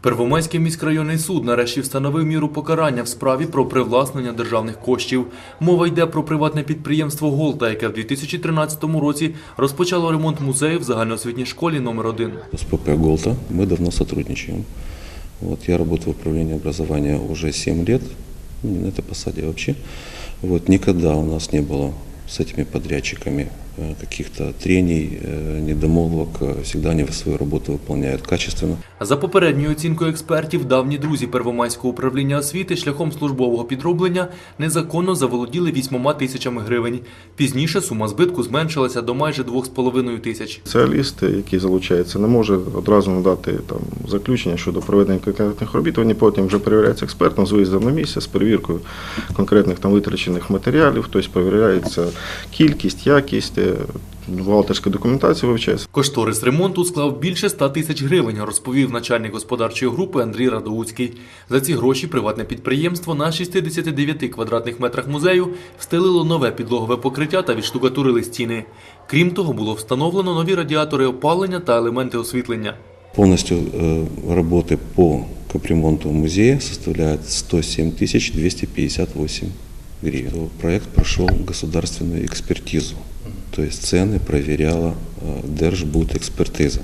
Первомайський міськрайонний суд нарешті встановив міру покарання в справі про привласнення державних коштів. Мова йде про приватне підприємство Голта, яке в 2013 році розпочало ремонт музею в загальноосвітній школі номер 1 С ПП «Голта» мы давно сотрудничаем. Вот, я работаю в управлении образования уже 7 лет, ну, не на этой посаде вообще. Вот, никогда у нас не было с этими подрядчиками э, каких-то трений, э, недомолвок. Э, Всегда они свою работу выполняют качественно. За попередньою оцінкою експертів, давні друзі Первомайського управління освіти шляхом службового підроблення незаконно заволоділи 8 тисячами гривень. Пізніше сума збитку зменшилася до майже 2,5 тисяч. Спеціаліст, який залучається, не може одразу надати там заключення щодо проведення конкретних робіт. Вони потім вже перевіряються експертом з виїздом на місце, з перевіркою конкретних там витрачених матеріалів, тобто перевіряється кількість, якість, е, бухгалтерська документація вивчається. Кошторис ремонту склав більше 100 тисяч гривень, розповів начальник господарчої групи Андрій Радоуцький. За ці гроші приватне підприємство на 69 квадратних метрах музею встелило нове підлогове покриття та відштукатурили стіни. Крім того, було встановлено нові радіатори опалення та елементи освітлення. Полностью э, работы по капремонту музея составляют 107 258 гривен. Проект прошел государственную экспертизу, то есть цены проверяла э, Держбудэкспертиза,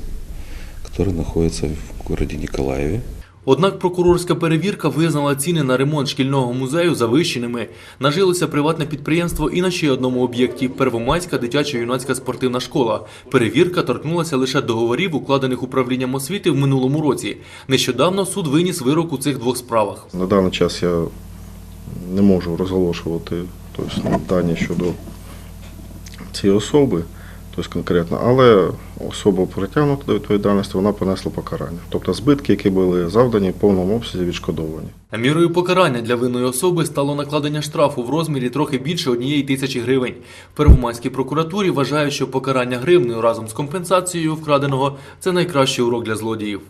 которая находится в городе Николаеве. Однак прокурорська перевірка визнала ціни на ремонт шкільного музею завищеними. Нажилося приватне підприємство і на ще одному об'єкті Первомайська дитячо-юнацька спортивна школа. Перевірка торкнулася лише договорів, укладених управлінням освіти в минулому році. Нещодавно суд виніс вирок у цих двох справах. На даний час я не можу розголошувати тобто, дані щодо цієї особи, тобто конкретно, але особа притягнута до відповідальності, вона понесла покарання. Тобто збитки, які були завдані, в повному обсязі відшкодовані. Мірою покарання для винної особи стало накладення штрафу в розмірі трохи більше однієї тисячі гривень. В Первомайській прокуратурі вважають, що покарання гривнею разом з компенсацією вкраденого це найкращий урок для злодіїв.